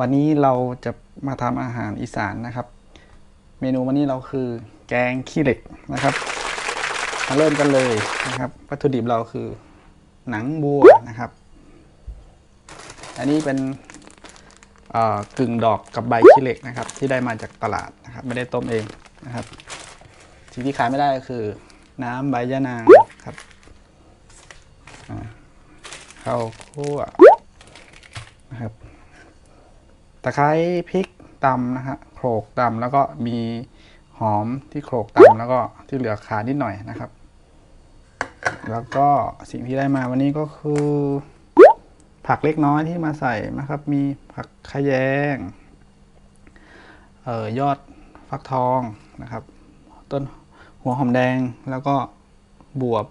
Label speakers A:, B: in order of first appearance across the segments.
A: วันนี้เราจะมาทำอาหารอีสานนะครับ เมนูวันนี้เราคือแกงขี้เหล็กนะครับมาเริ่มกันเลยนะครับ วัตถุดิบเราคือหนังบัวนะครับ อันนี้เป็นกึ่งดอกกับใบขี้เหล็กนะครับ ที่ได้มาจากตลาดนะครับ ไม่ได้ต้มเองนะครับ สิ่งที่ขายไม่ได้ก็คือ น้ำใบยะนางครับข้าวคั่วนะครับ ตะไคร้พริกตำนะฮะโขลกตำแล้วก็มีหอมที่โขลกตำแล้วก็ที่เหลือขานิดหน่อยนะครับ แล้วก็สิ่งที่ได้มาวันนี้ก็คือ ผักเล็กน้อยที่มาใส่นะครับ มีผักขะแยงเอ่อยอดฟักทองนะครับ ต้นหัวหอมแดงแล้วก็บวบ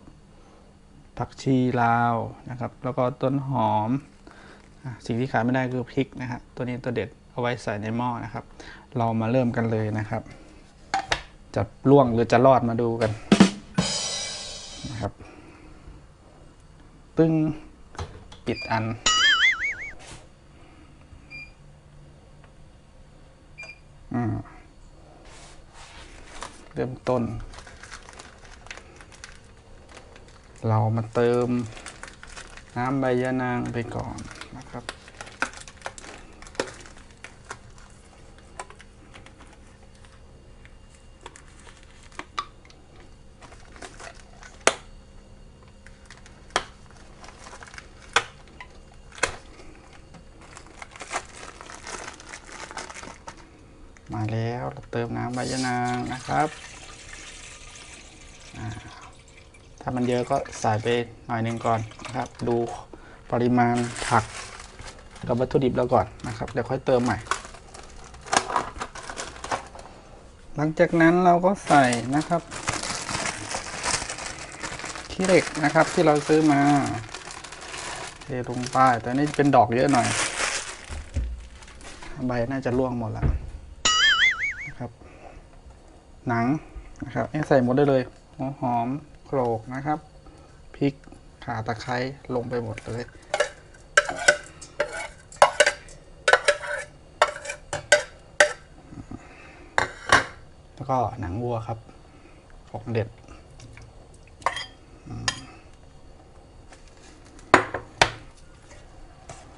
A: ผักชีลาวนะครับ แล้วก็ต้นหอม สิ่งที่ขาดไม่ได้คือพริกนะฮะตัวนี้ตัวเด็ดเอาไว้ใส่ในหม้อนะครับ เรามาเริ่มกันเลยนะครับ จะล่วงหรือจะรอดมาดูกันนะครับตึ้งปิดอันอืมเริ่มต้น เรามาเติมน้ำใบยะนางไปก่อน มาแล้วเราเติมน้ำใบยะนางนะครับ ถ้ามันเยอะก็ใส่ไปหน่อยหนึงก่อนนะครับ ดูปริมาณผักกับวัตถุดิบเราก่อนนะครับ เดี๋ยวค่อยเติมใหม่ หลังจากนั้นเราก็ใส่นะครับขี้เหล็กนะครับที่เราซื้อมาเทลงไปแต่นี่เป็นดอกเยอะหน่อย ใบน่าจะร่วงหมดแล้วนะ หนังนะครับนี่ใส่หมดได้เลยหัวหอมโขลกนะครับพริกข่าตะไคร้ลงไปหมดเลย แล้วก็หนังวัวครับของเด็ด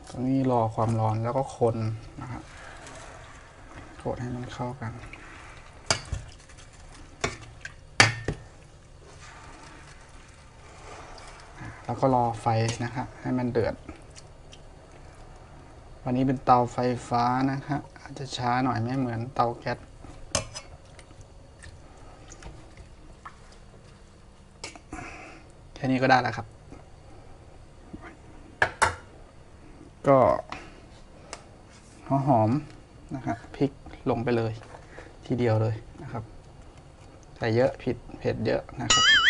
A: ตรงนี้รอความร้อนแล้วก็คนนะครับคนให้มันเข้ากัน แล้วก็รอไฟนะครับให้มันเดือด วันนี้เป็นเตาไฟฟ้านะครับอาจจะช้าหน่อยไม่เหมือนเตาแก๊สแค่นี้ก็ได้แล้วครับ ก็หัวหอมนะครับพริกลงไปเลย ทีเดียวเลยนะครับ ใส่เยอะผิดเผ็ดเยอะนะครับ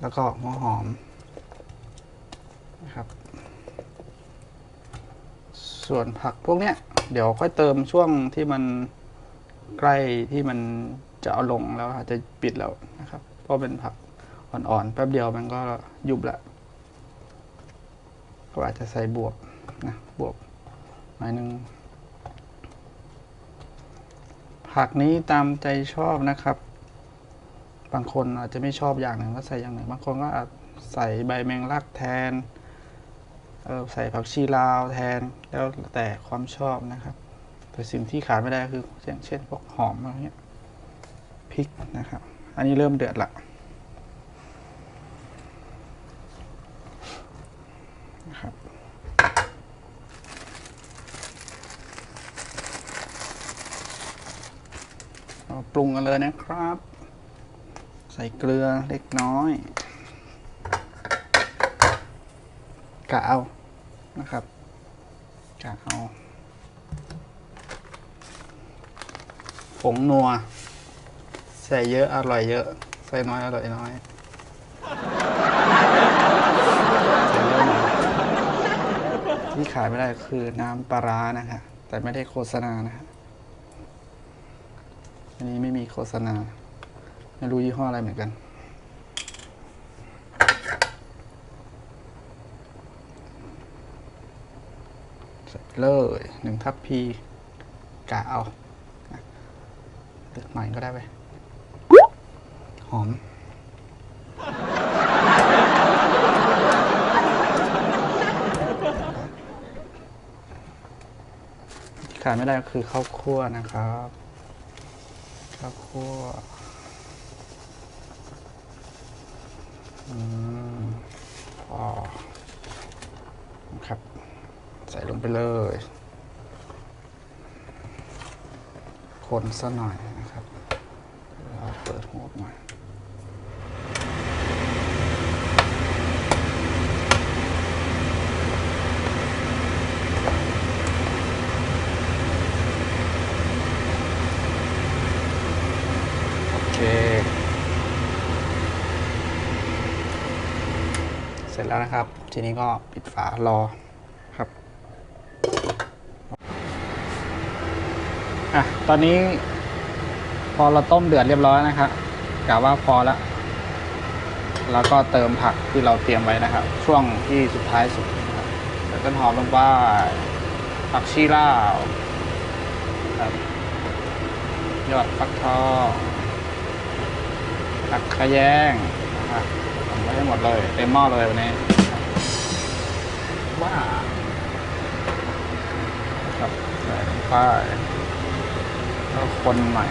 A: แล้วก็หัวหอมนะครับ ส่วนผักพวกเนี้ย เดี๋ยวค่อยเติมช่วงที่มันใกล้ที่มันจะเอาลงแล้วอาจจะปิดแล้วนะครับเพราะเป็นผักอ่อนๆแป๊บเดียวมันก็ยุบละก็อาจจะใส่บวบนะบวบหน่อยหนึงผักนี้ตามใจชอบนะครับ บางคนอาจจะไม่ชอบอย่างหนึ่งก็ใส่อย่างหนึ่ง บางคนก็อาจใส่ใบแมงลักแทนใส่ผักชีลาวแทนแล้วแต่ความชอบนะครับ แต่สิ่งที่ขาดไม่ได้คืออย่างเช่นพวกหอมอะไรเงี้ยพริกนะครับ อันนี้เริ่มเดือดละนะครับปรุงกันเลยนะครับ ส่เกลือเล็กน้อยกะเอานะครับกะเอาผงนัว ใส่เยอะอร่อยเยอะ ใส่น้อยอร่อยน้อยใส่เยอะหน่อยที่ขายไม่ได้คือน้ำปลาร้านะคะแต่ไม่ได้โฆษณานะฮะอันนี้ไม่มีโฆษณา ไม่รู้ยี่ห้ออะไรเหมือนกัน ใส่เลยหนึ่งทัพพีกะเอาเลือกหน่อยก็ได้ไปหอมขาดไม่ได้ก็คือข้าวคั่วนะครับ ข้าวคั่วอืมพอนะครับ ใส่ลง ไปเลย คนซะหน่อยนะครับเราเปิดหัวออกมาโอเคเสร็จแล้วนะครับ ทีนี้ก็ปิดฝารอครับ อะตอนนี้ พอเราต้มเดือดเรียบร้อยนะครับกะว่าพอแล้วแล้วก็เติมผักที่เราเตรียมไว้นะครับ ช่วงที่สุดท้ายสุดนะครับใส่ต้นหอมลงไปผักชีลาวครับยอดฟักทองผักขะแยงนะครับทำไว้ให้หมดเลยเต็มหม้อเลยวันนี้ว้าครับใส่ลงไป คนใหม่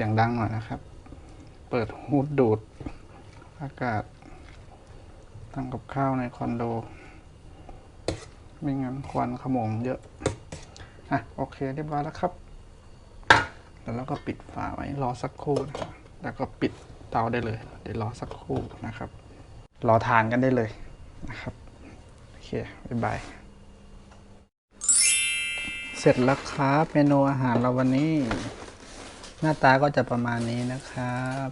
A: สียงดังหน่อยนะครับ เปิดฮูดดูด อากาศทำกับข้าวในคอนโด ไม่งั้นควันขโมงเยอะ อะ โอเคเรียบร้อยแล้วครับ แล้วเราก็ปิดฝาไว้รอสักครู่นะครับ แล้วก็ปิดเตาได้เลย เดี๋ยวรอสักครู่นะครับ รอทานกันได้เลยนะครับ โอเค บ๊ายบาย เสร็จแล้วครับเมนูอาหารเราวันนี้ หน้าตาก็จะประมาณนี้นะครับ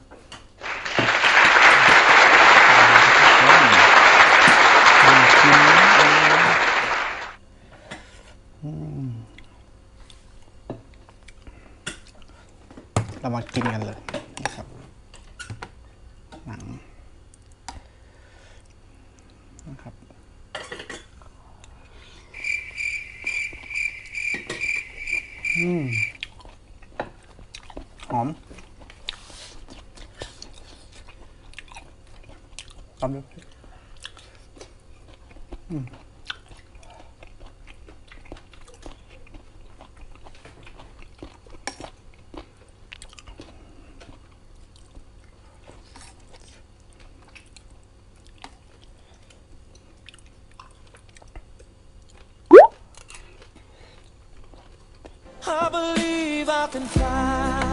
A: เรามากินกันเลยนะครับ หนังนะครับ อืม หอม ตำด้วยอืม「
B: I believe I can fly."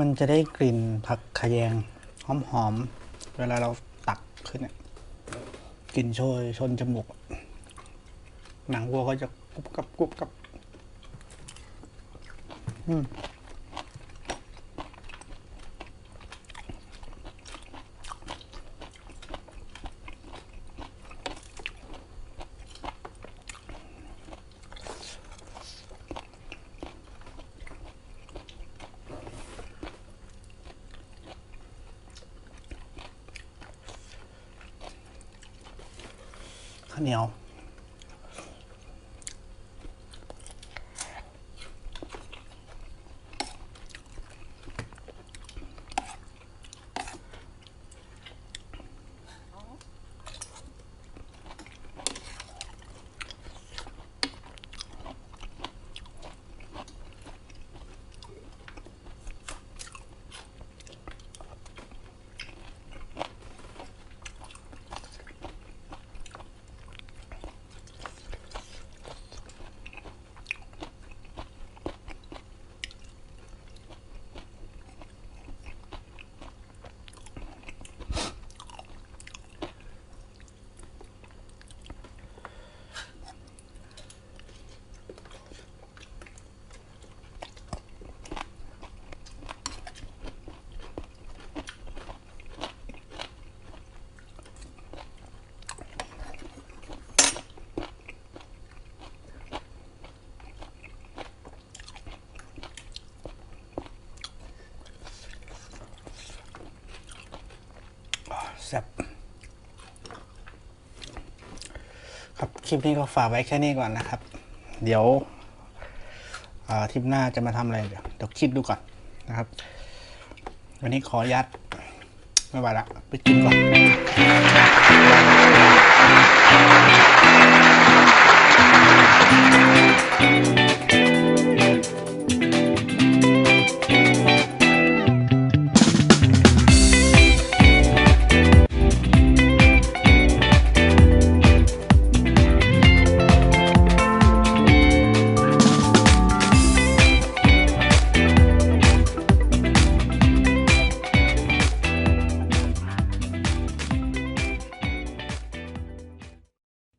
A: มันจะได้กลิ่นผักขยงหอมๆ เวลาเราตักขึ้นเนี่ยกลิ่นโชยชนจมูก หนังวัวก็จะกรุบกรับกรุบกรับ อืม ข้ ซ่บครับคลิปนี้ก็ฝากไว้แค่นี้ก่อนนะครับ เดี๋ยวทริปหน้าจะมาทำอะไรเดี๋ยวเดี๋ยวคิดดูก่อนนะครับ วันนี้ขอยัดไม่ไหวละไปกินก่อน